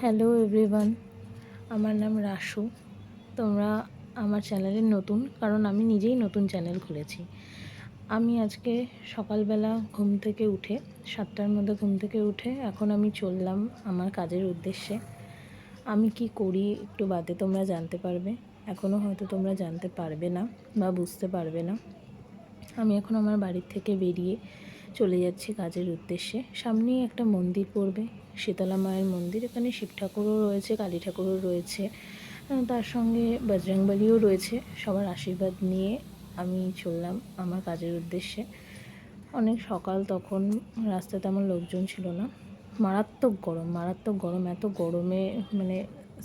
Hello everyone আমার নাম রাসু। তোমরা আমার চ্যানেলে নতুন? কারণ আমি নিজেই নতুন চ্যানেল খুলেছি। আমি আজকে সকালবেলা ঘুম থেকে উঠে, সাতটার মধ্যে ঘুম থেকে উঠে এখন আমি চললাম আমার কাজের উদ্দেশ্যে। আমি কি করি একটু বাদে তোমরা জানতে পারবে। এখনও হয়তো তোমরা জানতে পারবে না বা বুঝতে পারবে না। আমি এখন আমার বাড়ির থেকে বেরিয়ে চলে যাচ্ছি কাজের উদ্দেশ্যে। সামনেই একটা মন্দির পড়বে, শীতলা মায়ের মন্দির। এখানে শিব ঠাকুরও রয়েছে, কালী ঠাকুরও রয়েছে। তার সঙ্গে বজরংবলিও রয়েছে। সবার আশীর্বাদ নিয়ে আমি চললাম আমার কাজের উদ্দেশ্যে। অনেক সকাল তখন রাস্তায় তেমন লোকজন ছিল না। মারাত্মক গরম মারাত্মক গরম, এত গরমে মানে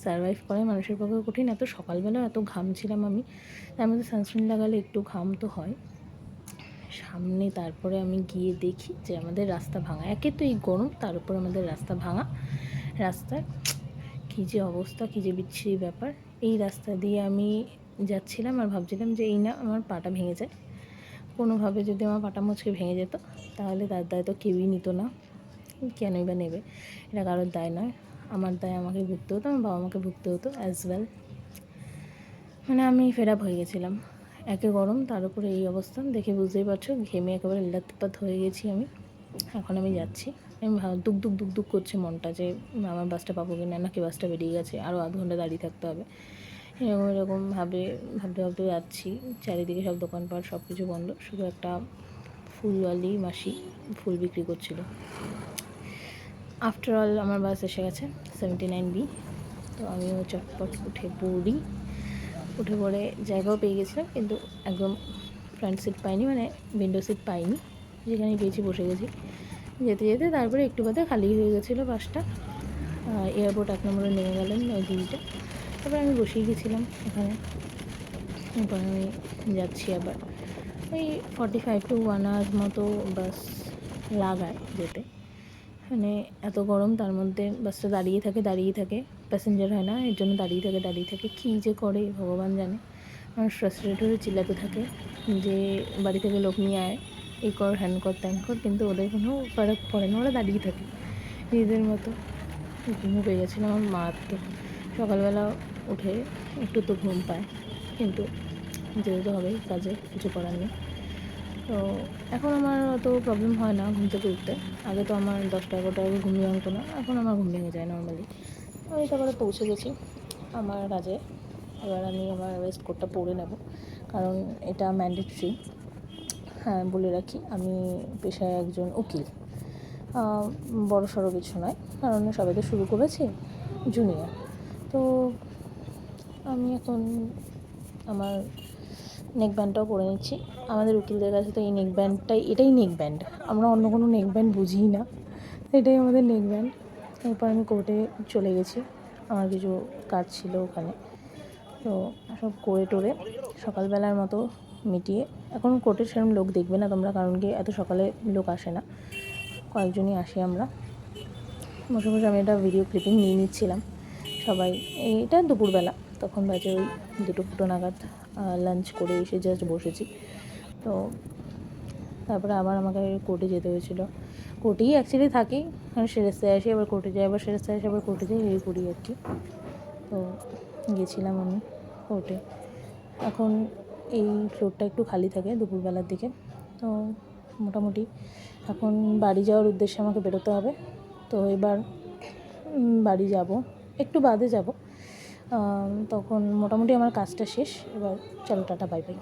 সারভাইভ করা মানুষের পক্ষে কঠিন। এত সকালবেলা এত ঘাম ছিলাম আমি। তার মধ্যে সানস্ক্রিন লাগালে একটু ঘাম তো হয়। সামনে তারপরে আমি গিয়ে দেখি যে আমাদের রাস্তা ভাঙা, একে তো এই গরম, তার উপর আমাদের রাস্তা ভাঙা। রাস্তার কী যে অবস্থা, কী যে বিচ্ছিরি ব্যাপার। এই রাস্তা দিয়ে আমি যাচ্ছিলাম আর ভাবছিলাম যে এই না, আমার পাটা ভেঙে যায়। কোনোভাবে যদি আমার পাটা মুচকে ভেঙে যেত, তাহলে তার দায় তো কেউই নিত না। কেনই বা নেবে? এটা কারোর দায় নয়। আমার দায় আমাকে ভুগতে হতো, আমার বাবা মাকে ভুগতে হতো অ্যাজ ওয়েল মানে আমি ফেড আপ হয়ে গেছিলাম। একে গরম, তার উপরে এই অবস্থা দেখে বুঝতেই পারছ, ঘেমে একেবারে লাত্তিপাত হয়ে গেছি আমি। এখন আমি যাচ্ছি। আমি দুক দুক দুক দুক করছে মনটা যে, আমার বাসটা পাবো কি না নাকি বাসটা বেরিয়ে গেছে? আরও আধ ঘণ্টা দাঁড়িয়ে থাকতে হবে। এরকম এরকম ভাবে, ভাবতে ভাবতে যাচ্ছি। চারিদিকে সব দোকানপাট সব কিছু বন্ধ। শুধু একটা ফুলওয়ালি মাসি ফুল বিক্রি করছিল। আফটার অল আমার বাস এসে গেছে সেভেন্টি নাইন বি তো আমিও চটপট উঠে পড়ি। উঠে পড়ে জায়গাও পেয়ে গেছিলাম, কিন্তু একদম ফ্রন্ট সিট পাইনি মানে উইন্ডো সিট পাইনি যেখানে পেয়েছি বসে গেছি। যেতে যেতে তারপরে একটু বাদে খালি হয়ে গেছিল বাসটা। এয়ারপোর্ট এক নম্বরে নেমে গেলেন ওই দিদিটা তারপরে আমি বসেই গেছিলাম এখানে। এরপর আমি যাচ্ছি আবার। ওই forty five to one hour মতো বাস লাগায় যেতে। মানে এত গরম, তার মধ্যে বাসটা দাঁড়িয়ে থাকে দাঁড়িয়ে থাকে। প্যাসেঞ্জার হয় না, এর জন্য দাঁড়িয়ে থাকে দাঁড়িয়ে থাকে। কী যে করে, ভগবান জানে। মানুষ ফ্রাস্ট্রেট হয়ে চিল্লাতে থাকে যে, বাড়ি থেকে লোক নিয়ে আয়। এই কর, হ্যান কর, ত্যান কর, কিন্তু ওদের কোনো ফারাক পড়ে না, ওরা দাঁড়িয়ে থাকে। নিজেদের মতো। ঘুমও পেয়ে গেছিল আমার মারাত্মক। সকালবেলা উঠে একটু তো ঘুম পায়, কিন্তু যেতে তো হবেই, কাজে কিছু করার নেই। তো এখন আমার অত প্রবলেম হয় না ঘুম থেকে উঠতে আগে তো আমার দশটা, এগারোটা, আগে ঘুম ভাঙতো না, এখন আমার ঘুম ভেঙে যায় নর্মালি আমি তারপরে পৌঁছে গেছি আমার কাজে। এবার আমি আমার ওয়েস্ট কোটটা পরে নেব, কারণ এটা ম্যান্ডেটরি হ্যাঁ বলে রাখি, আমি পেশায় একজন উকিল। বড় সড়ো কিছু নয়, কারণ সবাই তো শুরু করেছে জুনিয়র তো আমি এখন আমার নেক ব্যান্ডটাও পরে নিচ্ছি। আমাদের উকিলদের কাছে তো এই নেক ব্যান্ডটাই এটাই নেক ব্যান্ড আমরা অন্য কোনো নেক ব্যান্ড বুঝিই না। এটাই আমাদের নেক ব্যান্ড এরপর আমি কোর্টে চলে গেছি। আমার কিছু কাজ ছিল ওখানে। তো সব করে টোরে সকালবেলার মতো মিটিয়ে, এখন কোর্টে সেরকম লোক দেখবে না তোমরা, কারণ কি এত সকালে লোক আসে না। কয়েকজনই আসি আমরা। বসে বসে আমি একটা ভিডিও ক্লিপিং নিয়ে নিচ্ছিলাম। সবাই এইটা দুপুরবেলা, তখন বাজে ওই দুটো ফুটো নাগাদ লাঞ্চ করে এসে জাস্ট বসেছি। তো তারপরে আবার আমাকে কোর্টে যেতে হয়েছিল। কোর্টেই অ্যাকচুয়ালি থাকি। আর সেরেস্তায় আসি আবার কোর্টে যাই, আবার সেরেস্তায় আসি আবার কোর্টে যাই, এই করি আর কি। তো গেছিলাম আমি কোর্টে। এখন এই ফ্লোরটা একটু খালি থাকে দুপুরবেলার দিকে। তো মোটামুটি এখন বাড়ি যাওয়ার উদ্দেশ্যে আমাকে বেরোতে হবে। তো এবার বাড়ি যাব। একটু বাদে যাব। তখন মোটামুটি আমার কাজটা শেষ। এবার চলো টাটা বাই বাই